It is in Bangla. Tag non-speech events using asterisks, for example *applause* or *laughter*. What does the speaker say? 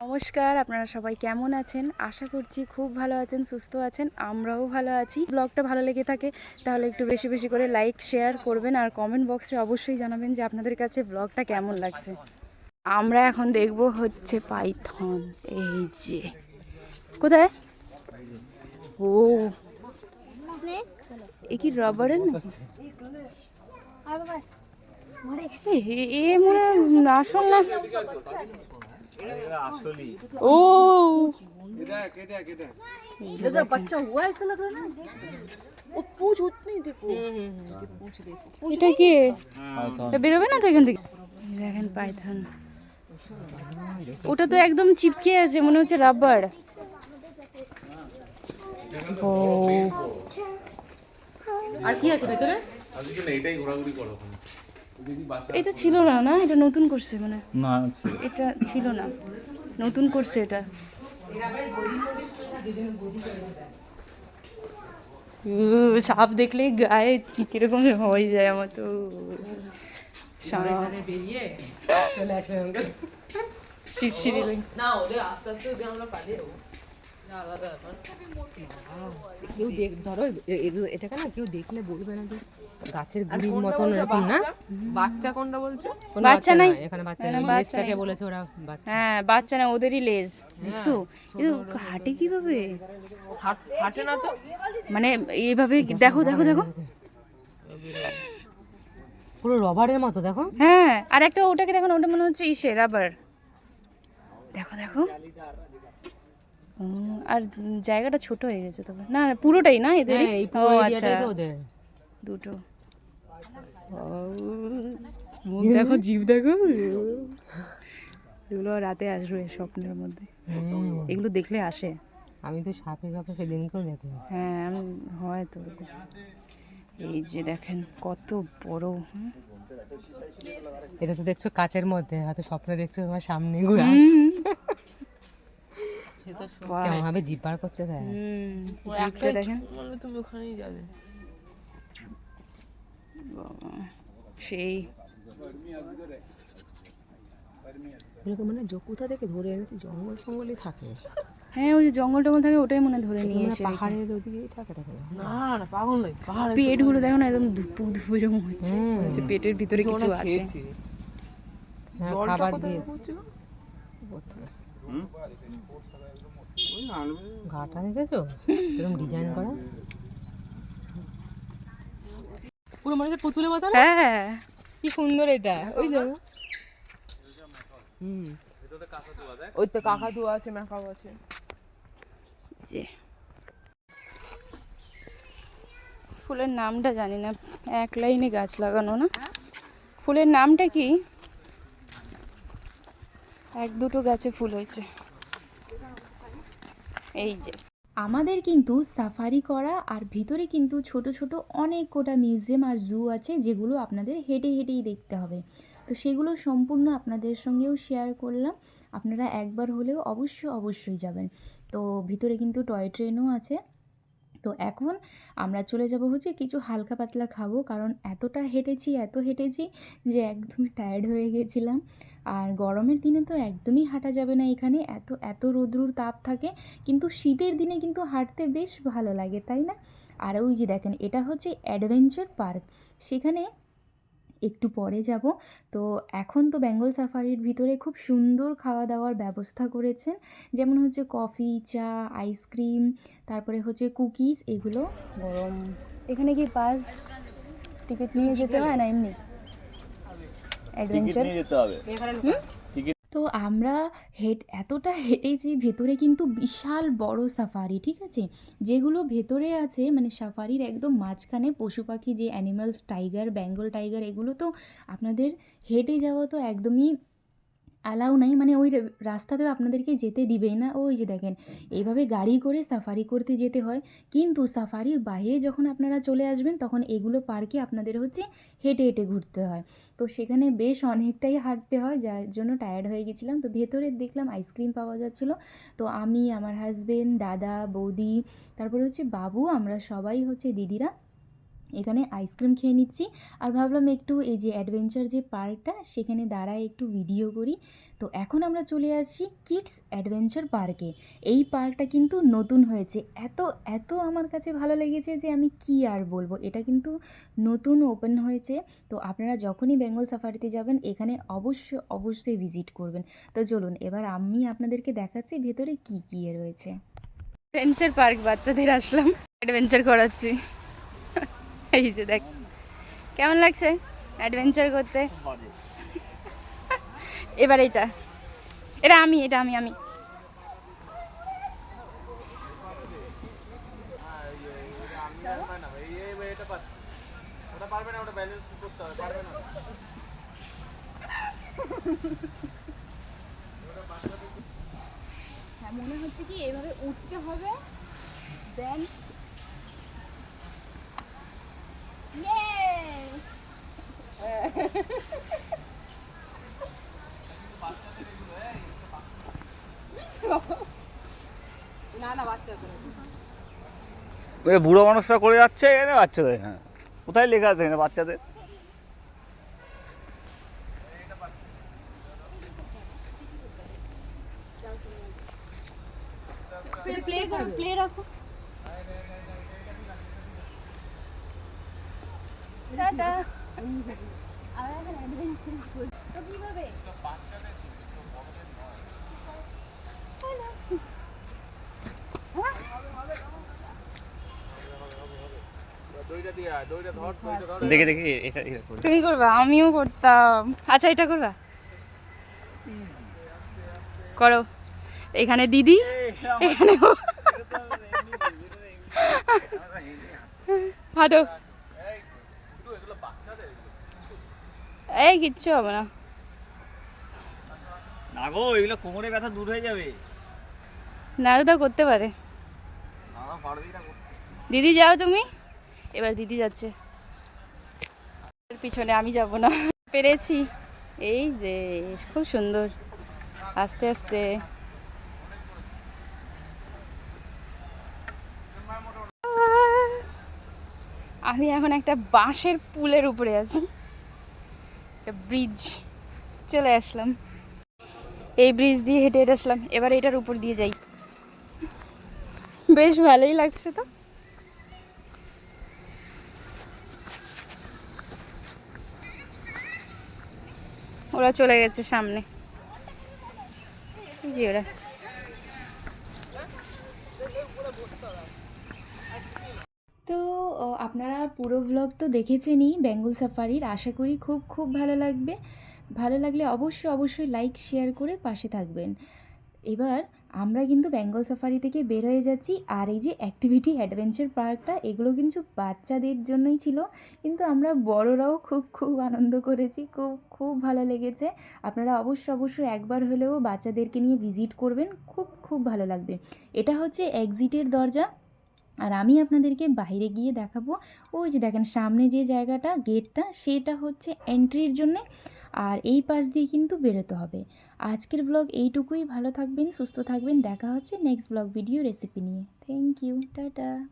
নমস্কার আপনারা সবাই কেমন আছেন আশা করছি খুব ভালো আছেন সুস্থ আছেন আমরাও ভালো আছি ব্লগটা ভালো লেগে থাকে তাহলে একটু বেশি বেশি করে লাইক শেয়ার করবেন আর কমেন্ট বক্সে অবশ্যই জানাবেন যে আপনাদের কাছে ব্লগটা কেমন লাগছে আমরা এখন দেখব হচ্ছে পাইথন এই যে কোথায় ও এ কি রাবারের না এ- মনে হয় আসল না ও लग रहा बच्चा हुआ ऐसा लग रहा है ना वो पूछ उतनी देखो पूछ देखो এটা কি এটা বেরোবে না তো এখান থেকে এই দেখেন পাইথন ওটা তো একদম চিপকে আছে মনে হচ্ছে রাবার ও আর কি আছে ভেতরে এটা ছিল না না? এটা নতুন করছে মানে না এটা ছিল না। নতুন করছে এটা। সাপ দেখলে গায়ে কীরকম হয়ে যায় আমার তো। শিরশিরি লাগে না ওদের আস্তে আস্তে আমরা পালিয়ে কেউ দেখ ধরো এটাকে না কেউ দেখলে বলবে না যে গাছের গুড়ির মতন এরকম না? বাচ্চা? কোনটা বলছো? বাচ্চা নাই। এখানে বাচ্চা নেই। লেজটাকে বলেছে ওরা হ্যাঁ বাচ্চা না ওদেরই লেজ দেখছ? কিন্তু হাঁটে কীভাবে? হাঁটে না তো? মানে এইভাবে দেখো দেখো দেখো। পুরো রবারের মতো দেখো। হ্যাঁ আর একটা ওটাকে দেখো ওটা মনে হচ্ছে ইসে রাবার। দেখো দেখো। আর জায়গাটা ছোট হয়ে গেছে তবে। না পুরোটাই না এদেরই? হ্যাঁ এই ও আচ্ছা। দুটো। মুখ দেখো জিভ দেখো। এগুলো রাতে আসবে স্বপ্নের মধ্যে। এগুলো দেখলে আসে। আমি তো সাপে সাপে সেদিনকেও দেখলাম। হ্যাঁ আমি হয় তো এই যে দেখেন কত বড় এটা তো দেখছ কাচের মধ্যে হয়তো স্বপ্নে দেখছ তোমার সামনে ঘুরে। কেমন ভাবে জিভ বার করছে তাই জিভটা দেখেন। তুমি ওখানেই যাবে। সেই। এরকম মানে কোথা থেকে ধরে এনেছে? জঙ্গল ফঙ্গলই থাকে। হ্যাঁ ওই যে জঙ্গল টঙ্গল থাকে ওটাই মনে হয় ধরে নিয়ে মানে এসে পাহাড়ের ওদিকেই থাকে থাকে না না পাগল নয় পাহাড় পেটগুলো দেখো না একদম ধুপু ধুপু এরকম হচ্ছে। হচ্ছে পেটের ভিতরে কিছু আছে। হ্যাঁ খাবার দিয়ে গাটা দেখেছ? এরকম ডিজাইন করা? পুরো মনে হচ্ছে পুতুলের মতো হ্যাঁ কি সুন্দর এটা। ওই দেখো হুম। ওই তো কাকাতুয়া আছে ম্যাকাও আছে। যে। ফুলের নামটা জানি না। এক লাইনে গাছ লাগানো না। ফুলের নামটা কি? এক দুটো গাছে ফুল হয়েছে। এই যে। আমাদের কিন্তু সাফারি করা আর ভিতরে কিন্তু ছোট ছোট অনেক কোটা মিউজিয়াম আর জু আছে যেগুলো আপনাদের হেঁটে হেঁটেই দেখতে হবে। তো সেগুলো সম্পূর্ণ আপনাদের সঙ্গেও শেয়ার করলাম। আপনারা একবার হলেও অবশ্যই অবশ্যই যাবেন। তো ভিতরে কিন্তু টয় ট্রেনও আছে। তো এখন আমরা চলে যাব হচ্ছে কিছু হালকা পাতলা খাব। কারণ এতটা হেঁটেছি, এত হেঁটেছি যে একদম টায়ার্ড হয়ে গেছিলাম। আর গরমের দিনে তো একদমই হাঁটা যাবে না এখানে। এত এত রৌদ্রুর তাপ থাকে। কিন্তু শীতের দিনে কিন্তু হাঁটতে বেশ ভালো লাগে, তাই না? আর ওই যে দেখেন, এটা হচ্ছে অ্যাডভেঞ্চার পার্ক। সেখানে একটু পরে যাব। তো এখন তো বেঙ্গল সাফারির ভিতরে খুব সুন্দর খাওয়া দাওয়ার ব্যবস্থা করেছেন। যেমন হচ্ছে কফি চা আইসক্রিম তারপরে হচ্ছে কুকিজ এগুলো গরম। এখানে কি পাস টিকিট নিয়ে যেতে হয় না এমনি? অ্যাডভেঞ্চার যেতে হবে। তো আমরা হেট, এতটা হেঁটেছি ভেতরে কিন্তু বিশাল বড় সাফারি ঠিক আছে? যেগুলো ভেতরে আছে মানে সাফারির একদম মাঝখানে পশু পাখি যে অ্যানিমালস টাইগার বেঙ্গল টাইগার এগুলো তো আপনাদের হেঁটে যাওয়া তো একদমই অ্যালাউ নাই মানে ওই রাস্তাতে আপনাদেরকে যেতে দিবেই না। ওই যে দেখেন, এইভাবে গাড়ি করে সাফারি করতে যেতে হয়। কিন্তু সাফারির বাইরে যখন আপনারা চলে আসবেন, তখন এগুলো পার্কে আপনাদের হচ্ছে হেঁটে হেঁটে ঘুরতে হয়। তো সেখানে বেশ অনেকটাই হাঁটতে হয়, যার জন্য টায়ার্ড হয়ে গেছিলাম। তো ভেতরে দেখলাম আইসক্রিম পাওয়া যাচ্ছিল। তো আমি, আমার হাজবেন্ড দাদা, বৌদি, তারপরে হচ্ছে বাবু, আমরা সবাই হচ্ছে দিদিরা এখানে আইসক্রিম খেয়ে নিচ্ছি। আর ভাবলাম একটু এই যে অ্যাডভেঞ্চার যে পার্কটা সেখানে দাঁড়ায় একটু ভিডিও করি। তো এখন আমরা চলে আসছি কিডস অ্যাডভেঞ্চার পার্কে এই পার্কটা কিন্তু নতুন হয়েছে। এত এত আমার কাছে ভালো লেগেছে যে আমি কি আর বলব? এটা কিন্তু নতুন ওপেন হয়েছে। তো আপনারা যখনই বেঙ্গল সাফারিতে যাবেন, এখানে অবশ্যই অবশ্যই ভিজিট করবেন। তো চলুন, এবার আমি আপনাদেরকে দেখাচ্ছি ভেতরে কি কি রয়েছে। অ্যাডভেঞ্চার পার্ক বাচ্চাদের আসলাম। অ্যাডভেঞ্চার করাচ্ছি। এই যে দেখ, কেমন লাগছে অ্যাডভেঞ্চার করতে? এবার এটা এটা আমি এটা আমি আমি। হ্যাঁ মনে হচ্ছে কি এভাবে উঠতে হবে দেন না না বাচ্চা ওই বুড়ো মানুষরা করে যাচ্ছে, এখানে বাচ্চাদের হ্যাঁ। কোথায় লেখা আছে এখানে বাচ্চাদের? প্লে প্লে রাখো। টাটা। তো কীভাবে দেখে দেখি এটা তুমি করবা আমিও করতাম। আচ্ছা এটা করবা? করো। এখানে দিদি এখানে। হাঁটো *laughs* এই কিচ্ছু হবে না। না গো এগুলো কোমরে ব্যথা দূর হয়ে যাবে। নারদা করতে পারে। দিদি যাও তুমি? এবার দিদি যাচ্ছে। পিছনে আমি যাব না। পেরেছি। এই যে খুব সুন্দর। আস্তে আস্তে। আমি এখন একটা বাঁশের পুলের উপরে আছি। একটা ব্রিজ চলে আসলাম। এই ব্রিজ দিয়ে হেঁটে হেঁটে আসলাম। এবার এটার উপর দিয়ে যাই। বেশ ভালোই লাগছে তো। ওরা চলে গেছে সামনে। জি ওরা তো ও, আপনারা পুরো ভ্লগ তো দেখেছেনই, বেঙ্গল সাফারির। আশা করি খুব খুব ভালো লাগবে। ভালো লাগলে অবশ্যই অবশ্যই লাইক শেয়ার করে পাশে থাকবেন। এবার আমরা কিন্তু বেঙ্গল সাফারি থেকে বের হয়ে যাচ্ছি। আর এই যে অ্যাক্টিভিটি অ্যাডভেঞ্চার পার্কটা এগুলো কিন্তু বাচ্চাদের জন্যই ছিল। কিন্তু আমরা বড়রাও খুব খুব আনন্দ করেছি। খুব খুব ভালো লেগেছে। আপনারা অবশ্যই অবশ্যই একবার হলেও বাচ্চাদেরকে নিয়ে ভিজিট করবেন। খুব খুব ভালো লাগবে। এটা হচ্ছে এক্সিটের দরজা। আর আমি আপনাদেরকে বাইরে গিয়ে দেখাবো। ওই যে দেখেন, সামনে যে জায়গাটা, গেটটা, সেটা হচ্ছে এন্ট্রির জন্যে। আর এই পাশ দিয়ে কিন্তু বেরোতে হবে। আজকের ব্লগ এইটুকুই। ভালো থাকবেন, সুস্থ থাকবেন। দেখা হচ্ছে নেক্সট ব্লগ ভিডিও রেসিপি নিয়ে। Thank you tata